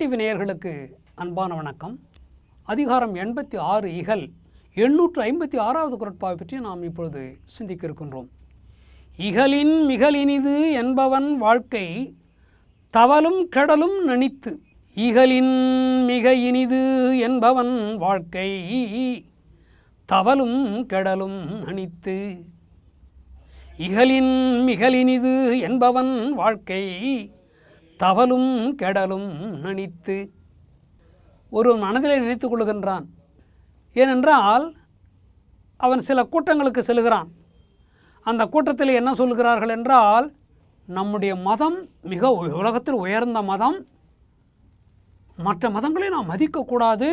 TV நேயர்களுக்கு அன்பான வணக்கம். அதிகாரம் எண்பத்தி ஆறு இகல் எண்ணூற்று ஐம்பத்தி ஆறாவது குரட்பாவை பற்றி நாம் இப்பொழுது சிந்திக்க இருக்கின்றோம் இகலின் மிகலினிது என்பவன் வாழ்க்கை தவலும் கெடலும் நனித்து இகலின் மிக இனிது என்பவன் வாழ்க்கை தவலும் கெடலும் நனித்து இகலின் மிகலினிது என்பவன் வாழ்க்கை தவலும் கெடலும் நினைத்து ஒரு மனதிலே நினைத்து கொள்கின்றான். ஏனென்றால் அவன் சில கூட்டங்களுக்கு செல்கிறான். அந்த கூட்டத்தில் என்ன சொல்கிறார்கள் என்றால் நம்முடைய மதம் மிக உலகத்தில் உயர்ந்த மதம். மற்ற மதங்களை நாம் மதிக்கக்கூடாது.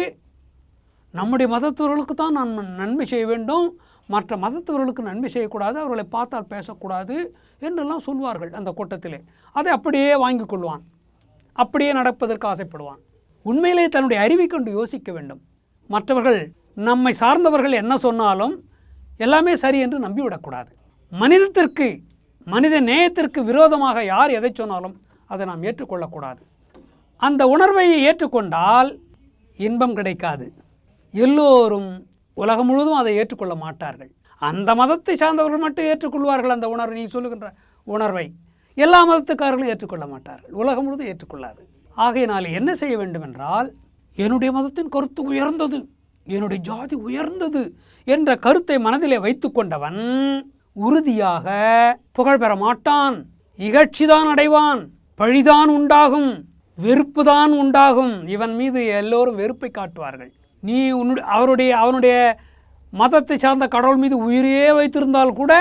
நம்முடைய மதத்தவர்களுக்கு தான் நான் நன்மை செய்ய வேண்டும். மற்ற மதத்தவர்களுக்கு நன்மை செய்யக்கூடாது அவர்களை பார்த்தால் பேசக்கூடாது என்றெல்லாம் சொல்வார்கள் அந்த கூட்டத்திலே. அதை அப்படியே வாங்கி கொள்வான். அப்படியே நடப்பதற்கு ஆசைப்படுவான். உண்மையிலே தன்னுடைய அறிவை கொண்டு யோசிக்க வேண்டும். மற்றவர்கள் நம்மை சார்ந்தவர்கள் என்ன சொன்னாலும் எல்லாமே சரி என்று நம்பிவிடக்கூடாது. மனிதத்திற்கு மனித நேயத்திற்கு விரோதமாக யார் எதை சொன்னாலும் அதை நாம் ஏற்றுக்கொள்ளக்கூடாது. அந்த உணர்வை ஏற்றுக்கொண்டால் இன்பம் கிடைக்காது. எல்லோரும் உலகம் முழுவதும் அதை ஏற்றுக்கொள்ள மாட்டார்கள். அந்த மதத்தை சார்ந்தவர்கள் மட்டும் ஏற்றுக்கொள்வார்கள் அந்த உணர்வு. நீ சொல்லுகின்ற உணர்வை எல்லா மதத்துக்காரர்களும் ஏற்றுக்கொள்ள மாட்டார்கள். உலகம் முழுவதும் ஏற்றுக்கொள்ளாது. ஆகையினால் என்ன செய்ய வேண்டும் என்றால் என்னுடைய மதத்தின் கருத்து உயர்ந்தது என்னுடைய ஜாதி உயர்ந்தது என்ற கருத்தை மனதிலே வைத்துக்கொண்டவன் உறுதியாக புகழ் பெற மாட்டான். இகழ்ச்சிதான் அடைவான் பழிதான் உண்டாகும் வெறுப்புதான் உண்டாகும். இவன் மீது எல்லோரும் வெறுப்பை காட்டுவார்கள். நீ உன்னுடைய அவருடைய அவனுடைய மதத்தை சார்ந்த கடவுள் மீது உயிரையே வைத்திருந்தால் கூட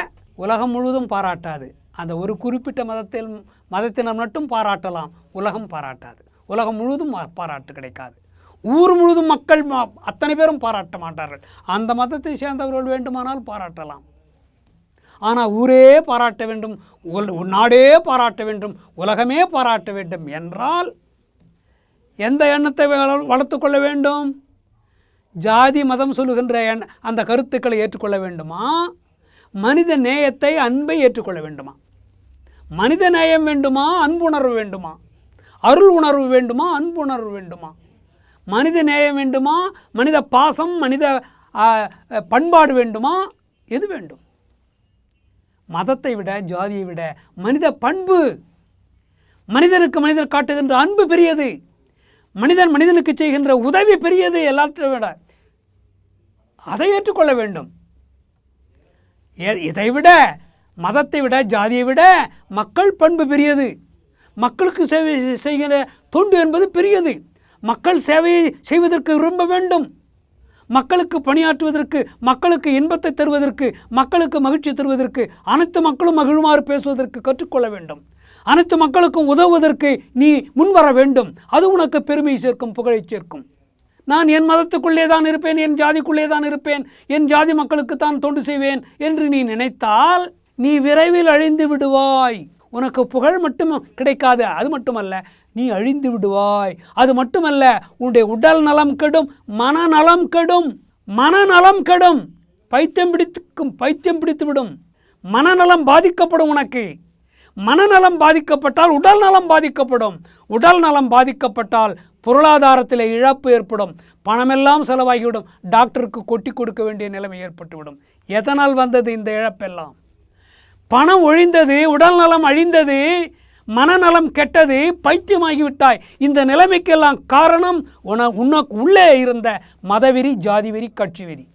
உலகம் முழுவதும் பாராட்டாது. அந்த ஒரு குறிப்பிட்ட மதத்தில் மதத்தினர் மட்டும் பாராட்டலாம் உலகம் பாராட்டாது. உலகம் முழுவதும் பாராட்டு கிடைக்காது. ஊர் முழுவதும் மக்கள் அத்தனை பேரும் பாராட்ட மாட்டார்கள். அந்த மதத்தை சேர்ந்தவர்கள் வேண்டுமானால் பாராட்டலாம். ஆனால் ஊரே பாராட்ட வேண்டும் உல் நாடே பாராட்ட வேண்டும் உலகமே பாராட்ட வேண்டும் என்றால் எந்த எண்ணத்தை வளர்த்து கொள்ள வேண்டும்? ஜாதி மதம் சொல்லுகின்ற என் அந்த கருத்துக்களை ஏற்றுக்கொள்ள வேண்டுமா? மனித நேயத்தை அன்பை ஏற்றுக்கொள்ள வேண்டுமா? மனித நேயம் வேண்டுமா? அன்புணர்வு வேண்டுமா? அருள் உணர்வு வேண்டுமா? அன்புணர்வு வேண்டுமா? மனித நேயம் வேண்டுமா? மனித பாசம் மனித பண்பாடு வேண்டுமா? எது வேண்டும்? மதத்தை விட ஜாதியை விட மனித பண்பு மனிதனுக்கு மனிதர் காட்டுகின்ற அன்பு பெரியது. மனிதன் மனிதனுக்கு செய்கின்ற உதவி பெரியது எல்லாற்றை விட. அதை ஏற்றுக்கொள்ள வேண்டும். எ- இதை விட மதத்தை விட ஜாதியை விட மக்கள் பண்பு பெரியது. மக்களுக்கு சேவை செய்கிற தொண்டு என்பது பெரியது. மக்கள் சேவை செய்வதற்கு விரும்ப வேண்டும். மக்களுக்கு பணியாற்றுவதற்கு மக்களுக்கு இன்பத்தை தருவதற்கு மக்களுக்கு மகிழ்ச்சி தருவதற்கு அனைத்து மக்களும் மகிழுமாறு பேசுவதற்கு கற்றுக்கொள்ள வேண்டும். அனைத்து மக்களுக்கும் உதவுவதற்கு நீ முன்வர வேண்டும். அது உனக்கு பெருமை சேர்க்கும் புகழை சேர்க்கும். நான் என் மதத்துக்குள்ளே தான் இருப்பேன் என் ஜாதிக்குள்ளே தான் இருப்பேன் என் ஜாதி மக்களுக்கு தான் தொண்டு செய்வேன் என்று நீ நினைத்தால் நீ விரைவில் அழிந்து விடுவாய். உனக்கு புகழ் மட்டும் கிடைக்காது அது மட்டுமல்ல நீ அழிந்து விடுவாய். அது மட்டுமல்ல உன்னுடைய உடல் நலம் கெடும் மனநலம் கெடும் மனநலம் கெடும். பைத்தியம் பிடித்துக்கும் பைத்தியம் பிடித்து விடும். மனநலம் பாதிக்கப்படும் உனக்கு. மனநலம் பாதிக்கப்பட்டால் உடல் நலம் பாதிக்கப்படும். உடல் நலம் பாதிக்கப்பட்டால் பொருளாதாரத்தில் இழப்பு ஏற்படும். பணமெல்லாம் செலவாகிவிடும். டாக்டருக்கு கொட்டி கொடுக்க வேண்டிய நிலைமை ஏற்பட்டுவிடும். எதனால் வந்தது இந்த இழப்பெல்லாம்? பணம் ஒழிந்தது உடல் நலம் அழிந்தது மனநலம் கெட்டது பைத்தியமாகிவிட்டாய். இந்த நிலைமைக்கெல்லாம் காரணம் உன உனக்கு உள்ளே இருந்த மதவெறி ஜாதிவெறி கட்சி வெறி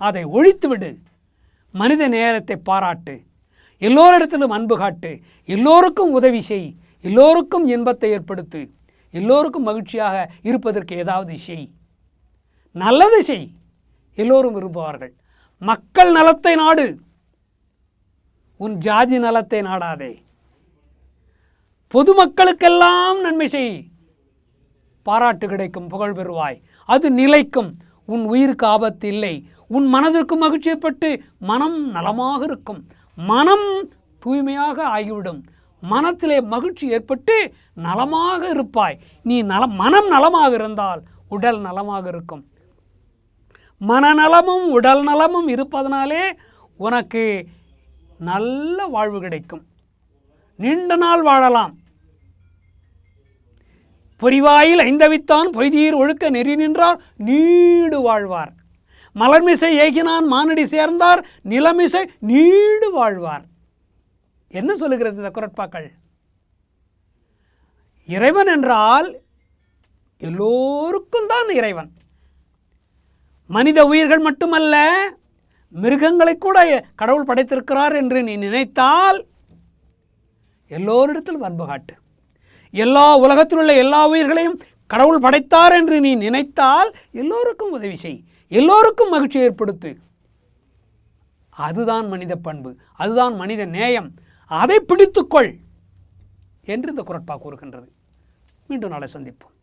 அதை ஒழித்துவிடு. மனித நேரத்தை பாராட்டு. எல்லோரிடத்திலும் அன்பு காட்டு. எல்லோருக்கும் உதவி செய். எல்லோருக்கும் இன்பத்தை ஏற்படுத்து. எல்லோருக்கும் மகிழ்ச்சியாக இருப்பதற்கு ஏதாவது செய். நல்லது செய். எல்லோரும் விரும்புவார்கள். மக்கள் நலத்தை நாடு. உன் ஜாதி நலத்தை நாடாதே. பொதுமக்களுக்கெல்லாம் நன்மை செய். பாராட்டு கிடைக்கும் புகழ் பெறுவாய். அது நிலைக்கும். உன் உயிருக்கு ஆபத்து இல்லை. உன் மனதிற்கு மகிழ்ச்சியப்பட்டு மனம் நலமாக இருக்கும். மனம் தூய்மையாக ஆகிவிடும். மனத்திலே மகிழ்ச்சி ஏற்பட்டு நலமாக இருப்பாய். நீ நலம் மனம் நலமாக இருந்தால் உடல் நலமாக இருக்கும். மனநலமும் உடல் நலமும் இருப்பதனாலே உனக்கு நல்ல வாழ்வு கிடைக்கும். நீண்ட நாள் வாழலாம். பொறிவாயில் ஐந்தவித்தான் பொய்தீர் ஒழுக்க நெறி நின்றார் நீடு வாழ்வார். மலர்மிசை ஏகினான் மானடி சேர்ந்தார் நிலமிசை நீடு வாழ்வார். என்ன சொல்லுகிறது இந்த குரட்பாக்கள்? இறைவன் என்றால் எல்லோருக்கும் தான் இறைவன். மனித உயிர்கள் மட்டுமல்ல மிருகங்களை கூட கடவுள் படைத்திருக்கிறார் என்று நீ நினைத்தால் எல்லோரிடத்திலும் அன்பு காட்டு. எல்லா உலகத்தில் உள்ள எல்லா உயிர்களையும் கடவுள் படைத்தார் என்று நீ நினைத்தால் எல்லோருக்கும் உதவி செய். எல்லோருக்கும் மகிழ்ச்சி ஏற்படுத்து. அதுதான் மனித பண்பு. அதுதான் மனித நேயம். அதை பிடித்துக்கொள் என்று இந்த குரட்பா கூறுகின்றது. மீண்டும் நாளை சந்திப்போம்.